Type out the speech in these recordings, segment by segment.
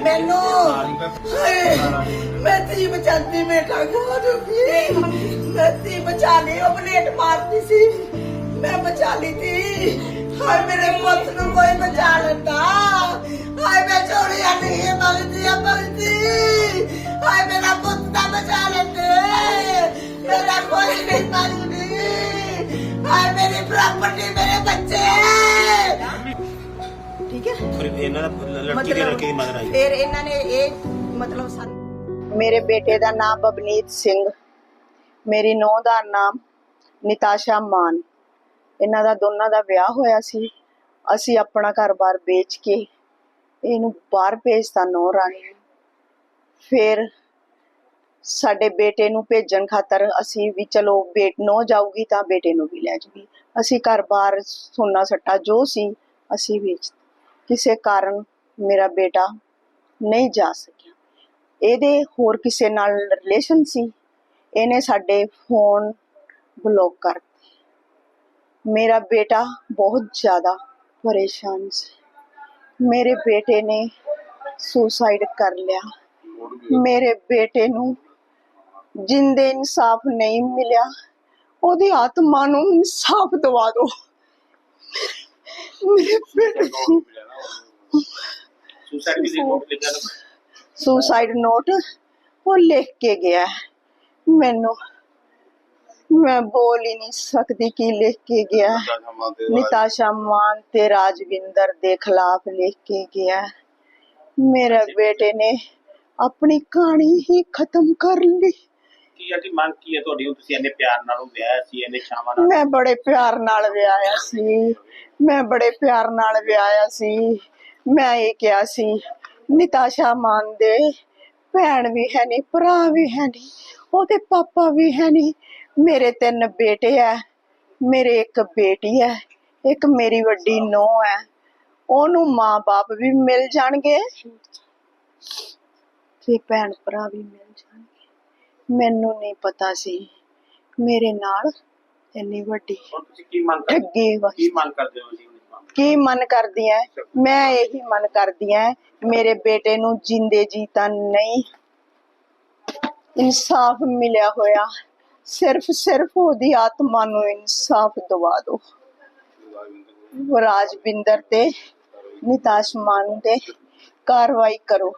ਮੈਨੂੰ ਮੈਂ ਤੀ ਬਚਾਉਂਦੀ ਮੈਂ ਕਾਗਾ ਦੂਗੀ ਮੈਂ ਤੀ ਬਚਾ ਲਈ ਉਹ ਪਲੇਟ ਮਾਰਦੀ ਸੀ ਮੈਂ ਬਚਾ ਲਈ ਤੀ ਹਾਏ ਮੇਰੇ ਪੁੱਤ ਨੂੰ ਕੋਈ ਬਚਾ ਲੈਂਦਾ ਹਾਏ ਮੈਂ ਚੋਰੀਆਂ ਨਹੀਂ ਮੰਗਦੀ ਆ ਮੰਗਦੀ ਹਾਏ ਮੇਰਾ ਪੁੱਤ ਤਾਂ ਬਚਾ ਲੈਂਦੇ ਮੇਰਾ ਕੋਈ ਨਹੀਂ ਮੰਗਦੀ ਪ੍ਰਾਪਰਟੀ ਮੇਰੇ ਬੱਚੇ। ਠੀਕ ਹੈ? ਫਿਰ ਇਹਨਾਂ ਦਾ ਲੜਕੀ ਦੇ ਲੜਕੇ ਦੀ ਮਦਰ ਆਈ। ਫਿਰ ਇਹਨਾਂ ਨੇ ਇਹ ਮਤਲਬ ਸਾਨੂੰ ਮੇਰੇ ਬੇਟੇ ਦਾ ਨਾਮ ਬਬਨੀਤ ਸਿੰਘ। ਮੇਰੀ ਨੂੰਹ ਦਾ ਨਾਮ ਨਿਤਾਸ਼ਾ ਮਾਨ। ਇਹਨਾਂ ਦਾ ਦੋਨਾਂ ਦਾ ਵਿਆਹ ਹੋਇਆ ਸੀ। ਅਸੀਂ ਆਪਣਾ ਘਰ-ਬਾਰ ਵੇਚ ਕੇ ਇਹਨੂੰ ਬਾਹਰ ਭੇਜਤਾ ਨੌ ਰਾਣੀ। ਫਿਰ ਸਾਡੇ ਬੇਟੇ ਨੂੰ ਭੇਜਣ ਖਾਤਰ ਅਸੀਂ ਵੀ ਚਲੋ ਬੇਟ ਨੋ ਜਾਊਗੀ ਤਾਂ ਬੇਟੇ ਨੂੰ ਵੀ ਲੈ ਜੂਗੀ। ਅਸੀਂ ਘਰ-ਬਾਰ ਸੋਨਾ ਸੱਟਾ ਜੋ ਸੀ ਅਸੀਂ ਵੇਚ ਕਿਸੇ ਕਾਰਨ ਮੇਰਾ ਬੇਟਾ ਨਹੀਂ ਜਾ ਸਕਿਆ। ਇਹਦੇ ਹੋਰ ਕਿਸੇ ਨਾਲ ਰਿਲੇਸ਼ਨ ਸੀ? ਇਹਨੇ ਸਾਡੇ ਫੋਨ ਬਲੌਕ ਕਰ ਦਿੱਤੇ। ਮੇਰਾ ਬੇਟਾ ਬਹੁਤ ਜ਼ਿਆਦਾ ਪਰੇਸ਼ਾਨ ਸੀ। ਮੇਰੇ ਬੇਟੇ ਨੇ ਸੁਸਾਈਡ ਕਰ ਲਿਆ। ਮੇਰੇ ਬੇਟੇ ਨੂੰ ਜਿੰਦੇ ਇਨਸਾਫ ਨਹੀਂ ਮਿਲਿਆ ਉਹਦੀ ਆਤਮਾ ਨੂੰ ਇਨਸਾਫ ਦਵਾ ਦਿਓ ਮੇਰੇ ਬੇਟੇ ਨੂੰ ਸੁਸਾਈਡ ਦੀ ਰਿਪੋਰਟ ਲਿਖਿਆ ਤਾਂ ਸੁਸਾਈਡ ਨੋਟ ਉਹ ਲਿਖ ਕੇ ਗਿਆ। ਮੈਨੂੰ ਮੈਂ ਬੋਲ ਹੀ ਨਹੀਂ ਸਕਦੀ ਕੀ ਲਿਖ ਕੇ ਗਿਆ। ਨਿਤਾਸ਼ਾ ਮਾਨ ਤੇ ਰਾਜਵਿੰਦਰ ਦੇ ਖਿਲਾਫ ਲਿਖ ਕੇ ਗਿਆ। ਮੇਰੇ ਬੇਟੇ ਨੇ ਆਪਣੀ ਕਹਾਣੀ ਹੀ ਖਤਮ ਕਰ ਲਈ ਕੀ ਹੈ ਕਿ ਮੰਗ ਕੀ ਹੈ ਤੁਹਾਡੀ? ਹੁਣ ਤੁਸੀਂ ਇੰਨੇ ਪਿਆਰ ਨਾਲ ਉਹ ਵਿਆਹਿਆ ਸੀ, ਇੰਨੇ ਚਾਵਾਂ ਨਾਲ ਮੈਂ ਬੜੇ ਪਿਆਰ ਨਾਲ ਵਿਆਹਿਆ ਸੀ। ਮੈਂ ਬੜੇ ਪਿਆਰ ਨਾਲ ਵਿਆਹਿਆ ਸੀ। ਮੈਂ ਇਹ ਕਿਹਾ ਸੀ ਨਿਤਾਸ਼ਾ ਮਾਨ ਦੇ ਭੈਣ ਵੀ ਹੈ ਨਹੀਂ ਭਰਾ ਵੀ ਹੈ ਨਹੀਂ ਉਹਦੇ ਪਾਪਾ ਵੀ ਹੈ ਨਹੀਂ ਮੇਰੇ ਤਿੰਨ ਬੇਟੇ ਐ, ਮੇਰੇ ਇੱਕ ਬੇਟੀ ਹੈ ਇੱਕ ਮੇਰੀ ਵੱਡੀ ਨੂੰਹ ਹੈ ਉਹਨੂੰ ਮਾਂ-ਬਾਪ ਵੀ ਮਿਲ ਜਾਣਗੇ ਤੇ ਭੈਣ ਭਰਾ ਵੀ ਮਿਲ ਜਾਣਗੇ। ਮੈਨੂੰ ਨਹੀਂ ਪਤਾ ਸੀ। ਮੇਰੇ ਨਾਲ ਇੰਨੀ ਵੱਡੀ ਹੁਣ ਤੁਸੀਂ ਕੀ ਮੰਗ ਕਰਦੇ ਠੱਗੀ ਵਾ ਕੀ ਮੰਗ ਕਰਦੇ ਹੋ ਜੀ ਹੁਣ ਇਸ ਮਾਮਲੇ ਕੀ ਮਨ ਕਰਦੀ ਐ? ਮੈਂ ਇਹੀ ਮਨ ਕਰਦੀ ਐ ਮੇਰੇ ਬੇਟੇ ਨੂੰ ਜਿੰਦੇ ਜੀ ਤਾਂ ਨਹੀਂ ਇਨਸਾਫ ਮਿਲਿਆ ਹੋਇਆ ਸਿਰਫ ਸਿਰਫ ਉਹਦੀ ਆਤਮਾ ਨੂੰ ਇਨਸਾਫ ਦਵਾ ਦਿਓ ਰਾਜਵਿੰਦਰ ਤੇ ਨਿਤਾਸ਼ ਮਾਨ ਤੇ ਕਾਰਵਾਈ ਕਰੋ।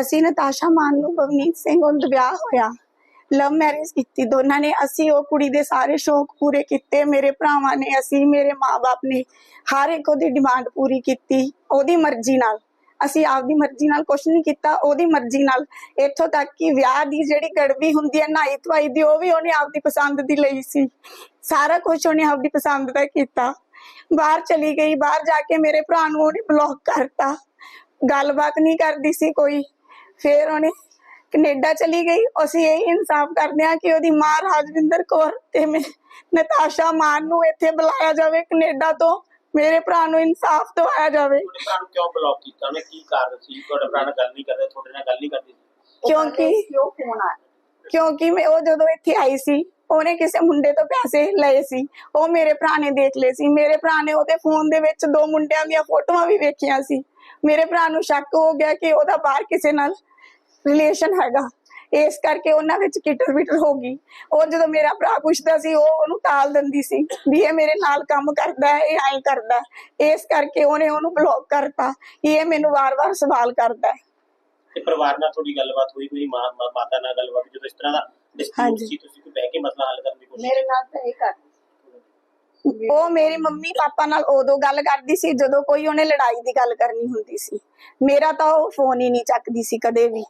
ਅਸੀਂ ਨਤਾਸ਼ਾ ਮਾਨ ਨੂੰ ਬਵਨੀਤ ਸਿੰਘ ਨਾਲ ਵਿਆਹ ਹੋਇਆ। ਲਵ ਮੈਰਿਜ ਕੀਤੀ ਦੋਨਾਂ ਨੇ। ਅਸੀਂ ਉਹ ਕੁੜੀ ਦੇ ਸਾਰੇ ਸ਼ੌਕ ਪੂਰੇ ਕੀਤੇ। ਮੇਰੇ ਭਰਾਵਾਂ ਨੇ, ਅਸੀਂ, ਮੇਰੇ ਮਾਪੇ ਨੇ ਹਰ ਇੱਕ ਉਹਦੀ ਡਿਮਾਂਡ ਪੂਰੀ ਕੀਤੀ ਉਹਦੀ ਮਰਜ਼ੀ ਨਾਲ। ਅਸੀਂ ਆਪਦੀ ਮਰਜ਼ੀ ਨਾਲ ਕੁਝ ਨਹੀਂ ਕੀਤਾ, ਉਹਦੀ ਮਰਜ਼ੀ ਨਾਲ। ਇੱਥੋਂ ਤੱਕ ਕਿ ਵਿਆਹ ਦੀ ਜਿਹੜੀ ਗੜਵੀ ਹੁੰਦੀ ਹੈ, ਨਾਈ ਧਵਾਈ ਦੀ, ਉਹ ਵੀ ਉਹਨੇ ਆਪਦੀ ਪਸੰਦ ਦੀ ਲਈ ਸੀ। ਸਾਰਾ ਕੁਝ ਉਹਨੇ ਆਪਦੀ ਪਸੰਦ ਦਾ ਕੀਤਾ। ਬਾਹਰ ਚਲੀ ਗਈ, ਬਾਹਰ ਜਾ ਕੇ ਮੇਰੇ ਭਰਾ ਨੂੰ ਉਹਨੇ ਬਲੌਕ ਕਰਤਾ। ਗੱਲਬਾਤ ਨਹੀਂ ਕਰਦੀ ਸੀ ਕੋਈ। ਫਿਰ ਉਹਨੇ ਕੈਨੇਡਾ ਚਲੀ ਗਈ। ਅਸੀਂ ਇਹ ਇਨਸਾਫ ਕਰਦੇ ਹਾਂ ਕਿ ਉਹਦੀ ਮਾਂ ਰਾਜਵਿੰਦਰ ਕੌਰ ਤੇ ਮੈਂ ਨਤਾਸ਼ਾ ਮਾਨ ਨੂੰ ਇੱਥੇ ਬੁਲਾਇਆ ਜਾਵੇ ਕੈਨੇਡਾ ਤੋਂ। ਮੇਰੇ ਭਰਾ ਨੂੰ ਇਨਸਾਫ ਦਿਵਾਇਆ ਜਾਵੇ। ਤੁਹਾਡੇ ਭਰਾ ਨੂੰ ਕਿਉਂ ਬਲੌਕ ਕੀਤਾ? ਉਹਨੇ ਕੀ ਕਾਰਨ ਸੀ? ਤੁਹਾਡੇ ਭਰਾ ਨਾਲ ਗੱਲ ਨਹੀਂ ਕਰਦਾ ਤੁਹਾਡੇ ਨਾਲ ਗੱਲ ਨਹੀਂ ਕਰਦੀ ਕਿਉਂਕਿ ਕਿਉਂ ਫੋਨ ਆ ਕਿਉਂਕਿ ਮੈਂ ਉਹ ਜਦੋਂ ਇੱਥੇ ਆਈ ਸੀ ਉਹਨੇ ਕਿਸੇ ਮੁੰਡੇ ਤੋਂ ਪੈਸੇ ਲਏ ਸੀ। ਉਹ ਮੇਰੇ ਭਰਾ ਨੇ ਦੇਖ ਲਏ ਸੀ। ਮੇਰੇ ਭਰਾ ਨੇ ਉਹਦੇ ਫੋਨ ਦੇ ਵਿੱਚ ਦੋ ਮੁੰਡਿਆਂ ਦੀਆਂ ਫੋਟੋਆਂ ਵੀ ਵੇਖੀਆਂ ਸੀ। ਮੇਰੇ ਭਰਾ ਨੂੰ ਸ਼ੱਕ ਹੋ ਗਿਆ ਕਿ ਉਹਦਾ ਬਾਹਰ ਕਿਸੇ ਨਾਲ ਰਿਲੇਸ਼ਨ ਹੈਗਾ। ਇਸ ਕਰਕੇ ਉਹਨਾਂ ਵਿੱਚ ਕਿਟਰ ਬਿਟਰ ਹੋ ਗਈ। ਉਹ ਜਦੋਂ ਮੇਰਾ ਭਰਾ ਪੁੱਛਦਾ ਸੀ ਉਹ ਉਹਨੂੰ ਟਾਲ ਦਿੰਦੀ ਸੀ ਵੀ ਇਹ ਮੇਰੇ ਨਾਲ ਕੰਮ ਕਰਦਾ ਹੈ ਇਹ ਐਂ ਕਰਦਾ ਹੈ। ਇਸ ਕਰਕੇ ਉਹਨੇ ਉਹਨੂੰ ਬਲੌਕ ਕਰਤਾ ਕਿ ਇਹ ਮੈਨੂੰ ਵਾਰ-ਵਾਰ ਸਵਾਲ ਕਰਦਾ ਹੈ। ਤੇ ਪਰਿਵਾਰ ਨਾਲ ਥੋੜੀ ਗੱਲਬਾਤ ਹੋਈ ਕੋਈ ਮਾਤਾ ਨਾਲ ਗੱਲਬਾਤ ਜਦੋਂ ਇਸ ਤਰ੍ਹਾਂ ਦਾ ਡਿਸਪਿਊਟ। ਸੀ ਤੁਸੀਂ ਕੋਈ ਬਹਿ ਕੇ ਮਸਲਾ ਹੱਲ ਕਰਨ ਦੀ ਕੋਸ਼ਿਸ਼ ਮੇਰੇ ਨਾਲ ਤਾਂ ਇਹ ਕਰ ਉਹ ਮੇਰੀ ਮੰਮੀ ਪਾਪਾ ਨਾਲ ਉਦੋਂ ਗੱਲ ਕਰਦੀ ਸੀ ਜਦੋਂ ਕੋਈ ਉਹਨੇ ਲੜਾਈ ਦੀ ਗੱਲ ਕਰਨੀ ਹੁੰਦੀ ਸੀ। ਮੇਰਾ ਤਾਂ ਉਹ ਫੋਨ ਹੀ ਨਹੀਂ ਚੱਕਦੀ ਸੀ ਕਦੇ ਵੀ।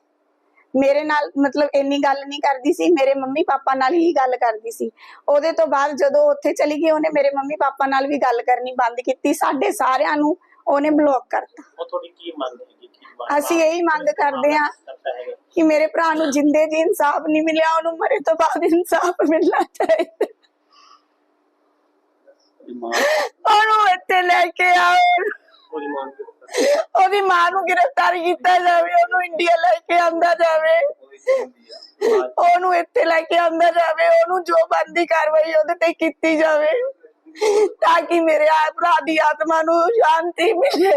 ਮੇਰੇ ਨਾਲ ਮਤਲਬ ਇੰਨੀ ਗੱਲ ਨਹੀਂ ਕਰਦੀ ਸੀ ਮੇਰੇ ਮੰਮੀ ਪਾਪਾ ਨਾਲ ਹੀ ਗੱਲ ਕਰਦੀ ਸੀ। ਉਹਦੇ ਤੋਂ ਬਾਅਦ ਜਦੋਂ ਉੱਥੇ ਚਲੀ ਗਈ ਉਹਨੇ ਮੇਰੇ ਮੰਮੀ ਪਾਪਾ ਨਾਲ ਵੀ ਗੱਲ ਕਰਨੀ ਬੰਦ ਕੀਤੀ। ਸਾਡੇ ਸਾਰਿਆਂ ਨੂੰ ਉਹਨੇ ਬਲੌਕ ਕਰਤਾ। ਉਹ ਤੁਹਾਡੀ ਕੀ ਮੰਗ ਹੈਗੀ? ਅਸੀਂ ਇਹੀ ਮੰਗ ਕਰਦੇ ਹੈਗਾ? ਕਿ ਮੇਰੇ ਭਰਾ ਨੂੰ ਜਿੰਦੇ ਜੀ ਇਨਸਾਫ ਨਹੀਂ ਮਿਲਿਆ ਉਹਨੂੰ ਮਰੇ ਤੋਂ ਬਾਅਦ ਇਨਸਾਫ ਮਿਲਣਾ ਚਾਹੀਦਾ। ਉਹਨੂੰ ਇੱਥੇ ਲੈ ਕੇ ਆਓ ਉਹਦੀ ਮਾਂ ਨੂੰ ਗ੍ਰਿਫਤਾਰ ਕੀਤਾ ਜਾਵੇ ਉਹਨੂੰ ਇੰਡੀਆ ਲੈ ਕੇ ਆਂਦਾ ਜਾਵੇ। ਉਹਨੂੰ ਇੱਥੇ ਲੈ ਕੇ ਆਂਦਾ ਜਾਵੇ ਉਹਨੂੰ ਜੋ ਬੰਦੀ ਕਾਰਵਾਈ ਉਹਦੇ ਤੇ ਕੀਤੀ ਜਾਵੇ ਤਾਂ ਕਿ ਮੇਰੇ ਆ ਭਰਾ ਦੀ ਆਤਮਾ ਨੂੰ ਸ਼ਾਂਤੀ ਮਿਲੇ।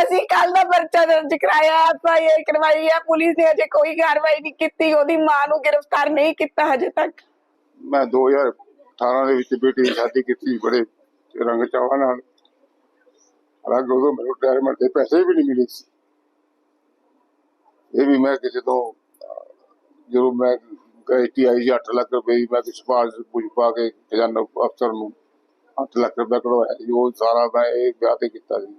ਅਸੀਂ ਕੱਲ ਦਾ ਪਰਚਾ ਦਰਜ ਕਰਾਇਆ ਆਪਾਂ ਇਹ ਕਰਵਾਈ ਹੈ ਪੁਲਿਸ ਨੇ ਅਜੇ ਕੋਈ ਕਾਰਵਾਈ ਨਹੀਂ ਕੀਤੀ ਉਹਦੀ ਮਾਂ ਨੂੰ ਗ੍ਰਿਫਤਾਰ ਨਹੀਂ ਕੀਤਾ ਹਜੇ ਤੱਕ। ਮੈਂ 2018 ਦੇ ਵਿੱਚ ਬੇਟੀ ਦੀ ਸ਼ਾਦੀ ਕੀਤੀ ਬੜੇ ਰੰਗ ਚਾਵਾਂ ਨਾਲ। ਹਾਲਾਂਕਿ ਉਦੋਂ ਮੈਨੂੰ ਰਿਟਾਇਰਮੈਂਟ ਦੇ ਪੈਸੇ ਵੀ ਨਹੀਂ ਮਿਲੇ ਸੀ। ਇਹ ਵੀ ਮੈਂ ਕਿਸੇ ਤੋਂ, ਜਦੋਂ ਮੈਂ ਗਈ ਆਈ 8 ਲੱਖ ਰੁਪਏ ਮੈਂ ਕਿਸੇ ਸਿਫਾਰਿਸ਼ ਪੁੱਛ ਪਾ ਕੇ ਖਜ਼ਾਨਾ ਅਫਸਰ ਨੂੰ 8 ਲੱਖ ਰੁਪਏ ਕਢਵਾਇਆ ਸੀ। ਸਾਰਾ ਮੈਂ ਇਹ ਵਿਆਹ ਤੇ ਕੀਤਾ ਸੀ।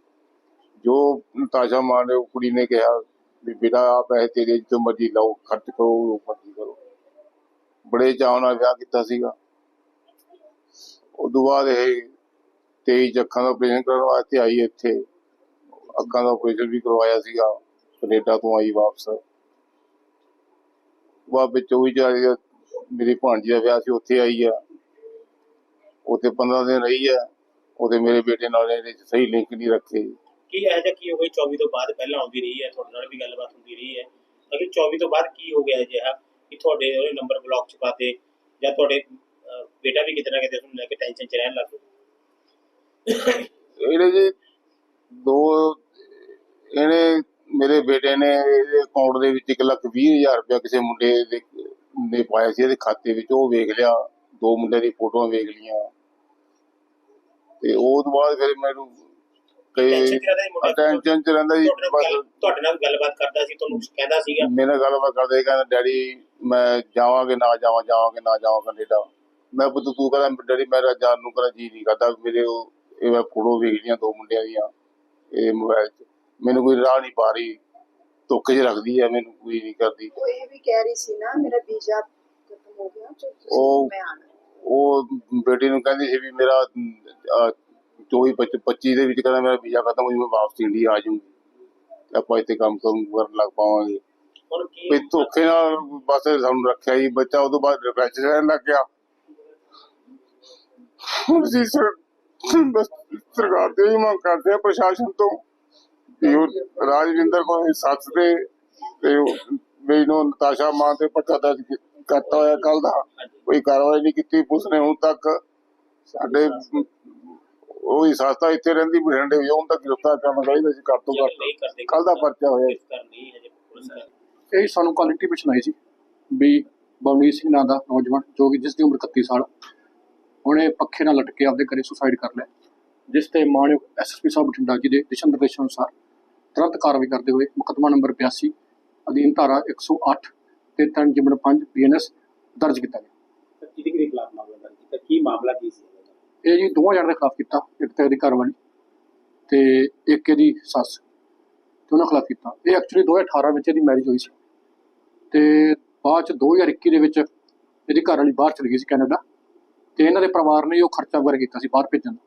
ਜੋ ਨਤਾਸ਼ਾ ਮਾਂ ਨੇ ਕੁੜੀ ਨੇ ਕਿਹਾ ਵੀ ਬੇਟਾ ਆ ਪੈਸੇ ਤੇਰੇ ਜਿੱਥੇ ਮਰਜ਼ੀ ਲਾਓ, ਖਰਚ ਕਰੋ, ਉਹ ਮਰਜ਼ੀ ਕਰੋ। ਬੜੇ ਚਾਅ ਨਾਲ ਵਿਆਹ ਕੀਤਾ ਸੀਗਾ। ਉਦੋਂ ਬਾਅਦ ਇਹ 23 ਅੱਖਾਂ ਦਾ ਆਪਰੇਸ਼ਨ ਕਰਨ ਵਾਸਤੇ ਆਈ ਇੱਥੇ। ਅੱਖਾਂ ਦਾ ਆਪਰੇਸ਼ਨ ਵੀ ਕਰਵਾਇਆ ਸੀਗਾ, ਕੈਨੇਡਾ ਤੋਂ ਆਈ ਵਾਪਸ। ਬਾਅਦ ਵਿੱਚ ਜਾ ਮੇਰੀ ਭਾਣਜੀ ਦਾ ਵਿਆਹ ਸੀ, ਉੱਥੇ ਆਈ ਆ। ਉੱਥੇ 15 ਦਿਨ ਰਹੀ ਆ ਉਹਦੇ ਮੇਰੇ ਬੇਟੇ ਨਾਲ ਇਹਦੇ 'ਚ ਸਹੀ ਲਿੰਕ ਨਹੀਂ ਰੱਖੇ। ਕੀ ਇਹੋ ਜਿਹਾ ਕੀ ਹੋ ਗਿਆ 24 ਤੋਂ ਬਾਅਦ ਪਹਿਲਾਂ ਆਉਂਦੀ ਰਹੀ ਹੈ, ਤੁਹਾਡੇ ਨਾਲ ਵੀ ਗੱਲਬਾਤ ਹੁੰਦੀ ਰਹੀ ਹੈ। ਅਗਰ 24 ਤੋਂ ਬਾਅਦ ਕੀ ਹੋ ਗਿਆ ਅਜਿਹਾ, ਕਿ ਤੁਹਾਡੇ ਨੰਬਰ ਬਲੌਕ ਚ ਪਾਤੇ ਜਾਂ ਤੁਹਾਡੇ ਬੇਟਾ ਵੀ ਕਿਤੇ ਨਾ ਕਿਤੇ ਤੁਹਾਨੂੰ ਲੈ ਕੇ ਟੈਨਸ਼ਨ ਚ ਰਹਿਣ ਲੱਗ ਪਿਆ ਇਹਨੇ ਜੀ ਦੋ ਇਹਨੇ ਮੇਰੇ ਬੇਟੇ ਨੇ ਇਹਦੇ ਅਕਾਊਂਟ ਦੇ ਵਿੱਚ 1 ਲੱਖ ਵੀਹ ਹਜ਼ਾਰ ਰੁਪਇਆ ਕਿਸੇ ਮੁੰਡੇ ਦੇ ਨੇ ਪਾਇਆ ਸੀ ਇਹਦੇ ਖਾਤੇ ਵਿੱਚ ਉਹ ਵੇਖ ਲਿਆ ਦੋ ਮੁੰਡੇ ਦੀ ਫੋਟੋਆਂ ਵੇਖ ਲੀਆਂ ਤੇ ਉਹ ਤੋਂ ਬਾਅਦ ਫਿਰ ਮੈਨੂੰ ਕਈ? ਟੈਨਸ਼ਨ ਚ ਰਹਿੰਦਾ ਜੀ ਬਸ ਤੁਹਾਡੇ ਨਾਲ ਗੱਲਬਾਤ ਕਰਦਾ ਸੀ ਤੁਹਾਨੂੰ ਕਹਿੰਦਾ ਸੀਗਾ। ਮੇਰੇ ਨਾਲ ਗੱਲਬਾਤ ਕਰਦੇ ਕਹਿੰਦਾ ਡੈਡੀ ਮੈਂ ਜਾਵਾਂਗੇ ਨਾ ਜਾਵਾਂ ਜਾਵਾਂਗੇ ਨਾ ਜਾਵਾਂ ਕੈਨੇਡਾ। ਮੈਂ ਪੁੱਤ ਤੂੰ ਕਹਿੰਦਾ ਡੈਡੀ ਮੇਰਾ ਜਾਣ ਨੂੰ ਕਹਿੰਦਾ ਜੀ ਨਹੀਂ ਕਰਦਾ ਮੇਰੇ ਉਹ ਇਹ ਮੈਂ ਫੋਟੋ ਵੇਖ ਲਈਆਂ ਦੋ ਮੁੰਡਿਆਂ ਦੀਆਂ ਇਹ ਮੋਬਾਈਲ 'ਚ। ਮੈਨੂੰ ਕੋਈ ਰਾਹ ਨਹੀਂ ਪਾ ਰਹੀ ਧੋਖੇ 'ਚ ਰੱਖਦੀ ਹੈ ਮੈਨੂੰ ਕੋਈ ਨਹੀਂ ਕਰਦੀ। ਉਹ ਇਹ ਵੀ ਕਹਿ ਰਹੀ ਸੀ ਨਾ ਮੇਰਾ ਵੀਜ਼ਾ ਖਤਮ ਹੋ ਗਿਆ ਜੋ ਉਹ- ਮੈਂ ਆਣਾ ਉਹ ਬੇਟੀ ਨੂੰ ਕਹਿੰਦੀ ਸੀ ਵੀ ਮੇਰਾ 24 25 ਦੇ ਵਿੱਚ ਕਹਿੰਦਾ ਮੇਰਾ ਵੀਜ਼ਾ ਖਤਮ ਹੋ ਜੂ ਮੈਂ ਵਾਪਸ ਇੰਡੀਆ ਆ ਜਾਊਂਗੀ। ਤੇ ਆਪਾਂ ਇੱਥੇ ਕੰਮ ਕਰਨ ਲੱਗ ਪਾਵਾਂਗੇ। ਹੁਣ ਕੀ ਵੀ ਧੋਖੇ ਨਾਲ ਬਸ ਸਾਨੂੰ ਰੱਖਿਆ ਜੀ ਬੱਚਾ ਉਦੋਂ ਬਾਅਦ ਡਿਪਰੈਸ਼ਨ ਰਹਿਣ ਲੱਗ ਗਿਆ। ਅਸੀਂ ਸਰ- ਬਸ ਸਰਕਾਰ ਤੇ ਹੀ ਮੰਗ ਕਰਦੇ ਆ ਪ੍ਰਸ਼ਾਸਨ ਤੋਂ ਕਿ ਉਹ ਰਾਜਵਿੰਦਰ ਕੋਲ ਸੱਸ ਦੇ ਤੇ ਉਹ ਮੈਨੂੰ ਨਤਾਸ਼ਾ ਮਾਂ ਤੇ ਪੱਕਾ ਦਰਜ ਕਰਤਾ ਹੋਇਆ ਕੱਲ ਦਾ ਕੋਈ ਕਾਰਵਾਈ ਨਹੀਂ ਕੀਤੀ ਪੁਲਿਸ ਨੇ ਹੁਣ ਤੱਕ ਸਾਡੇ ਉਹ ਹੀ ਸਸਤਾ ਇੱਥੇ ਰਹਿੰਦੀ ਬਠਿੰਡੇ ਵੀ ਹੁਣ ਤੱਕ ਗ੍ਰਿਫਤਾਰ ਕਰਨਾ ਚਾਹੀਦਾ ਸੀ ਘੱਟ ਤੋਂ ਜੇ ਨਹੀਂ ਕਰਦੇ ਕੱਲ ਦਾ ਪਰਚਾ ਹੋਇਆ ਜੀ। ਗ੍ਰਿਫਤਾਰ ਨਹੀਂ ਹਜੇ ਪੁਲਿਸ ਨੇ ਇਹ ਸਾਨੂੰ ਕਾਲ ਇੰਟੀਮੇਸ਼ਨ ਆਈ ਸੀ ਵੀ ਬਵਨੀਤ ਸਿੰਘ ਨਾਂ ਦਾ ਨੌਜਵਾਨ ਜੋ ਕਿ ਜਿਸ ਦੀ ਉਮਰ 31 ਸਾਲ ਉਹਨੇ ਪੱਖੇ ਨਾਲ ਲਟਕੇ ਆਪਦੇ ਘਰੇ ਸੁਸਾਈਡ ਕਰ ਲਿਆ ਜਿਸ ਤੇ ਮਾਨਯੋਗ ਐਸਐਸਪੀ ਸਾਹਿਬ ਬਠਿੰਡਾ ਜੀ ਦੇ ਦਿਸ਼ਾ ਨਿਰਦੇਸ਼ਾਂ ਅਨੁਸਾਰ ਤੁਰੰਤ ਕਾਰਵਾਈ ਕਰਦੇ ਹੋਏ ਮੁਕੱਦਮਾ ਨੰਬਰ 82 ਅਧੀਨ ਧਾਰਾ 108 ਤੇ 3 ਜਿਮਨ 5 ਬੀਐਨਐਸ ਦਰਜ ਕੀਤਾ ਗਿਆ। ਕਿਹਦੇ ਕਿਹਦੇ ਖਿਲਾਫ ਮਾਮਲਾ ਦਰਜ ਕੀਤਾ? ਕੀ ਮਾਮਲਾ ਕੀ ਸੀ? ਇਹ ਜੀ ਦੋਵਾਂ ਜਣਿਆਂ ਦੇ ਖਿਲਾਫ ਕੀਤਾ ਇੱਕ ਤੇ ਇਹਦੀ ਘਰ ਵਾਲੀ ਤੇ ਇੱਕ ਇਹਦੀ ਸੱਸ। ਤੇ ਉਹਨਾਂ ਖਿਲਾਫ ਕੀਤਾ। ਇਹ ਐਕਚੁਅਲੀ 2018 ਵਿੱਚ ਇਹਦੀ ਮੈਰਿਜ ਹੋਈ ਸੀ। ਤੇ ਬਾਅਦ ਚ 2021 ਦੇ ਵਿੱਚ ਇਹਦੀ ਘਰ ਵਾਲੀ ਬਾਹਰ ਚਲੀ ਗਈ ਸੀ ਕੈਨੇਡਾ। ਤੇ ਇਹਨਾਂ ਦੇ ਪਰਿਵਾਰ ਨੇ ਉਹ ਖਰਚਾ ਵਗੈਰਾ ਕੀਤਾ ਸੀ ਬਾਹਰ ਭੇਜਣ ਦਾ।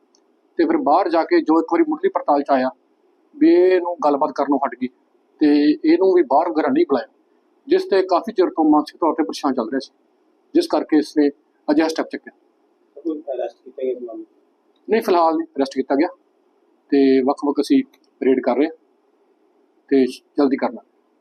ਤੇ ਫਿਰ ਬਾਹਰ ਜਾ ਕੇ ਜੋ ਇੱਕ ਵਾਰੀ ਮੁੱਢਲੀ ਪੜਤਾਲ ਚ ਆਇਆ ਵੀ ਇਹਨੂੰ ਗੱਲਬਾਤ ਕਰਨੋਂ ਹਟ ਗਈ ਤੇ ਇਹਨੂੰ ਵੀ ਬਾਹਰ ਵਗੈਰਾ ਨਹੀਂ ਬੁਲਾਇਆ ਜਿਸ ਤੇ ਕਾਫੀ ਚਿਰ ਤੋਂ ਮਾਨਸਿਕ ਤੌਰ ਤੇ ਪਰੇਸ਼ਾਨ ਚੱਲ ਰਿਹਾ ਸੀ ਜਿਸ ਕਰਕੇ ਇਸਨੇ ਅਜਿਹਾ ਸਟੈਪ ਚੱਕਿਆ? ਨਹੀਂ ਫਿਲਹਾਲ ਨਹੀਂ ਅਰੈਸਟ ਕੀਤਾ ਗਿਆ ਤੇ ਵੱਖ-ਵੱਖ ਅਸੀਂ ਰੇਡ ਕਰ ਰਹੇ ਤੇ ਜਲਦੀ ਕਰਨਾ।